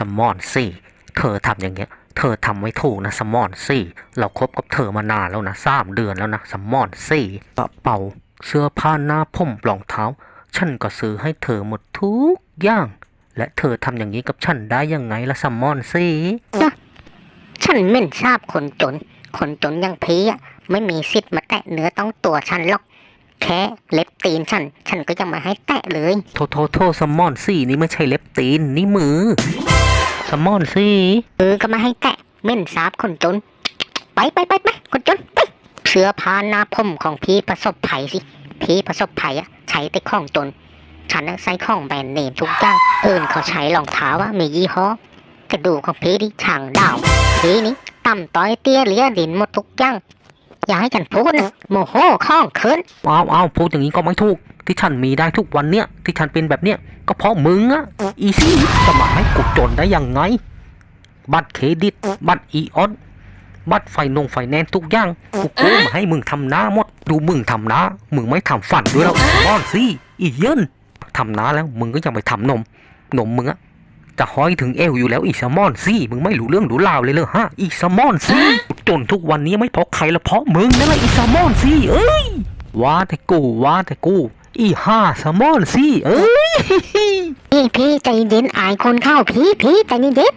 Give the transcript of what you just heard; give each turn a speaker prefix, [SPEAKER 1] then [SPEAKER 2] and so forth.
[SPEAKER 1] สมอนสิเธอทำอย่างเงี้ย เธอทำไม่ถูกนะสมอนสิเราคบกับเธอมานานแล้วนะสามเดือนแล้วนะสมอนสิกระเป๋าเสื้อผ้าหน้าผมรองเท้า ฉันก็ซื้อให้เธอหมดทุกอย่าง และเธอทำอย่างนี้กับฉันได้ยังไงล่ะสมอนสิ
[SPEAKER 2] ฉันเหม่นทราบคนจน คนจนอย่างพีอะไม่มีสิทธิ์มาแตะเนื้อต้องตัวฉันหรอกแค่เล็บตีนฉัน ฉันก็ยังไมาให้แตะเลย
[SPEAKER 1] โทโทโทสมอนสินี่ไม่ใช่เล็บตีน นี่มือ สมอนสิ
[SPEAKER 2] เออก็มาให้แตะเม่นสาบคนจน ไปไปไปไปคนจนไปเสื้อผ้าหน้าผมของพี่ประสบภัยสิ พี่ประสบภัยอะใช้แต่ของจน ฉันน่ะใส่ของแบรนด์เนมทุกอย่างเอินเขาใช้รองเท้าว่ามียี่ห้อกระดูกของพี่ดิช่างดาวพี่นี่ต่ำต้อยเตี้ยเลี้ยดินหมดทุกอย่าง อย่าให้ฉันพูดนะโมโหข้องคืน
[SPEAKER 1] อ้าวอ้าวพูดอย่างนี้ก็ไม่ถูก ที่ฉันมีได้ทุกวันเนี้ยที่ฉันเป็นแบบเนี้ยก็เพราะมึงอะอีซี่จะมาให้กูจนได้ยังไง บัตรเครดิต บัตรอีออนบัตรไฟนงไฟแนนซ์ทุกอย่างกูกู้มาให้มึงทำหน้าหมด ดูมึงทำหน้ามึงไม่ทำฝันด้วยแล้วก้อนสิอีเยินทำหน้าแล้วมึงก็ยังไปทำนม นมมึงอะ จะห้อยถึงเอวอยู่แล้วอีสมอนสิมึงไม่รู้เรื่องรู้ราวเลยเลยฮะอีสมอนสิจนทุกวันนี้ไม่เพราะใครละเพราะมึงนั่นแหละอีสมอนสิเอ้ยว่าแต่กูว่าแต่กู อีห้าสมอนสิเอ้ย
[SPEAKER 2] พี่พี่ใจเย็นอายคนเข้าพี่พี่ใจเย็น